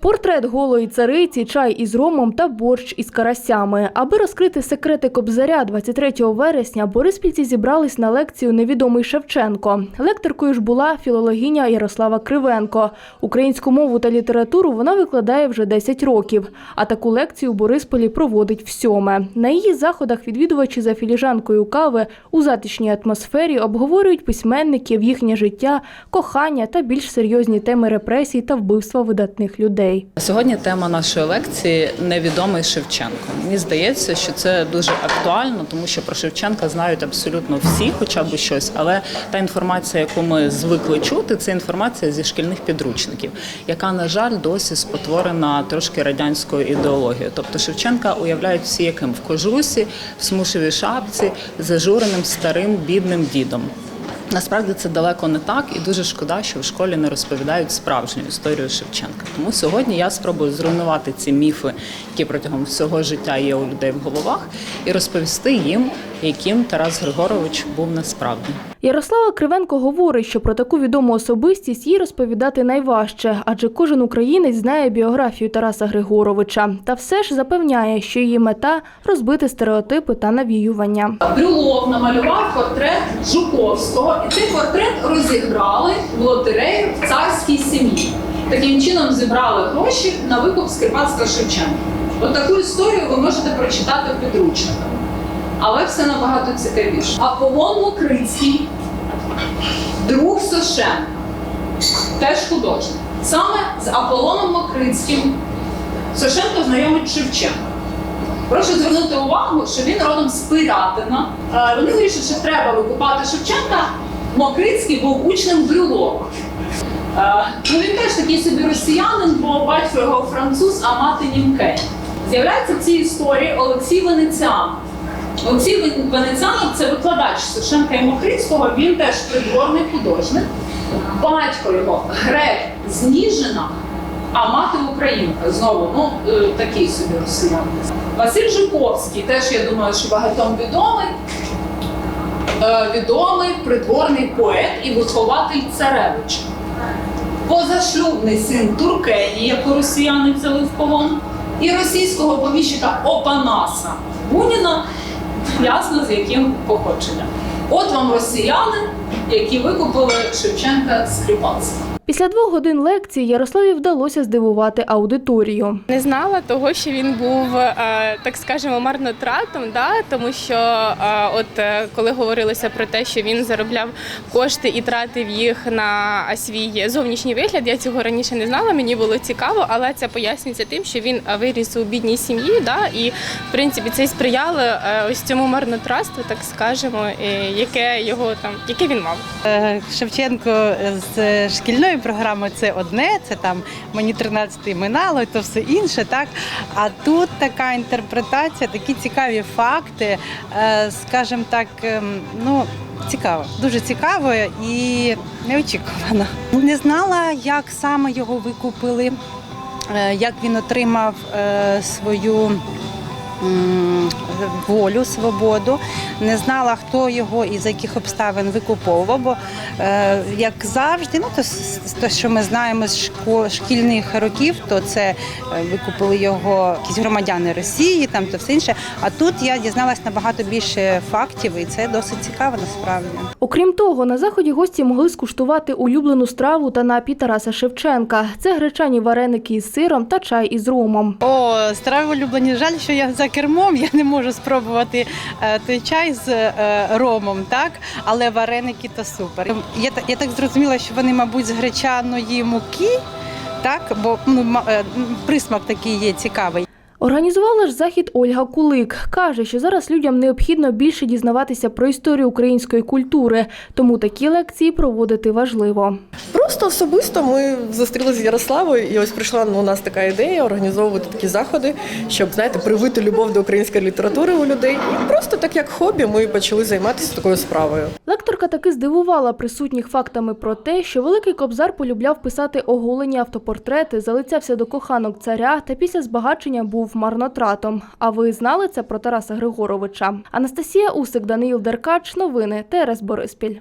Портрет голої цариці, чай із ромом та борщ із карасями. Аби розкрити секрети Кобзаря 23 вересня, бориспільці зібрались на лекцію Невідомий Шевченко. Лекторкою ж була філологиня Ярослава Кривенко. Українську мову та літературу вона викладає вже 10 років. А таку лекцію у Борисполі проводить всьоме. На її заходах відвідувачі за філіжанкою кави у затишній атмосфері обговорюють письменників, їхнє життя, кохання та більш серйозні теми репресій та вбивства видатних людей. Сьогодні тема нашої лекції невідомий Шевченко. Мені здається, що це дуже актуально, тому що про Шевченка знають абсолютно всі, хоча б щось. Але та інформація, яку ми звикли чути, це інформація зі шкільних підручників, яка, на жаль, досі спотворена трошки радянською ідеологією. Тобто Шевченка уявляють всі яким в кожусі, в смушевій шапці, зажуреним старим бідним дідом. Насправді це далеко не так, і дуже шкода, що в школі не розповідають справжню історію Шевченка. Тому сьогодні я спробую зруйнувати ці міфи, які протягом всього життя є у людей в головах, і розповісти їм, яким Тарас Григорович був насправді. Ярослава Кривенко говорить, що про таку відому особистість їй розповідати найважче, адже кожен українець знає біографію Тараса Григоровича. Та все ж запевняє, що її мета розбити стереотипи та навіювання. Брюлов намалював портрет Жуковського, і цей портрет розіграли в лотерею в царській сім'ї. Таким чином зібрали гроші на викуп Скрипацька Шевченка. От історію ви можете прочитати в підручниках. Але все набагато цікавіше. Аполлон Мокрицький, друг Сошенка, теж художник. Саме з Аполлоном Мокрицьким Сошенко знайомить Шевченка. Прошу звернути увагу, що він родом з Пирятина. Е, Вони вирішили, що треба викупати Шевченка. Мокрицький був учнем Брюлова. Е, Ну, він теж такий собі росіянин, бо батько його француз, а мати німке. З'являється в цій історії Олексій Венеціан. Олексій Вен- Венеціанов це викладач Сушенка і Мокрицького, він теж придворний художник. Батько його грек з Ніжина, а мати українка. Знову, ну е, такий собі росіян. Василь Жуковський, теж я думаю, що багатьом відомий. Е, Відомий придворний поет і вихователь царевича. Позашлюбний син Туркенії, яку росіяни взяли в полон, і російського поміщика Опанаса Буніна, ясно з яким походженням. От вам росіяни, які викупили Шевченка з Кріпацька. Після двох годин лекції Ярославі вдалося здивувати аудиторію. Не знала того, що він був, е, так скажемо, марнотратом, да? тому що е, от е, коли говорилося про те, що він заробляв кошти і тратив їх на свій зовнішній вигляд, я цього раніше не знала, мені було цікаво, але це пояснюється тим, що він виріс у бідній сім'ї, да? і в принципі це й сприяло ось цьому марнотратству, так скажемо, яке його там, яке він мав. Шевченко з шкільної програми це одне, це там мені 13 минало, то все інше, так. А тут така інтерпретація, такі цікаві факти, е, скажімо так, ем, ну. Цікаво, дуже цікаво і неочікувано. Не знала, як саме його викупили, е, як він отримав е, свою волю, свободу. Не знала, хто його і за яких обставин викуповував. Бо е, як завжди, ну то те, що ми знаємо з шко- шкільних років, то це е, викупили його якісь громадяни Росії, там то все інше. А тут я дізналась набагато більше фактів, і це досить цікаво насправді. Окрім того, на заході гості могли скуштувати улюблену страву та напій Тараса Шевченка. Це гречані вареники із сиром та чай із ромом. О, страви улюблені. Жаль, що я за кермом, я не можу спробувати е, той чай з е, ромом, так? Але вареники то супер. Я, я так зрозуміла, що вони, мабуть, з гречаної муки, так? Бо ну, е, присмак такий є цікавий. Організувала ж захід Ольга Кулик. Каже, що зараз людям необхідно більше дізнаватися про історію української культури, тому такі лекції проводити важливо. Просто особисто ми зустрілися з Ярославою, і ось прийшла ну, у нас така ідея організовувати такі заходи, щоб знаєте, привити любов до української літератури у людей. І просто так як хобі ми почали займатися такою справою. Лекторка таки здивувала присутніх фактами про те, що великий кобзар полюбляв писати оголені автопортрети, залицявся до коханок царя та після збагачення був марнотратом. А ви знали це про Тараса Григоровича? Анастасія Усик, Даниїл Деркач. Новини ТРС Бориспіль.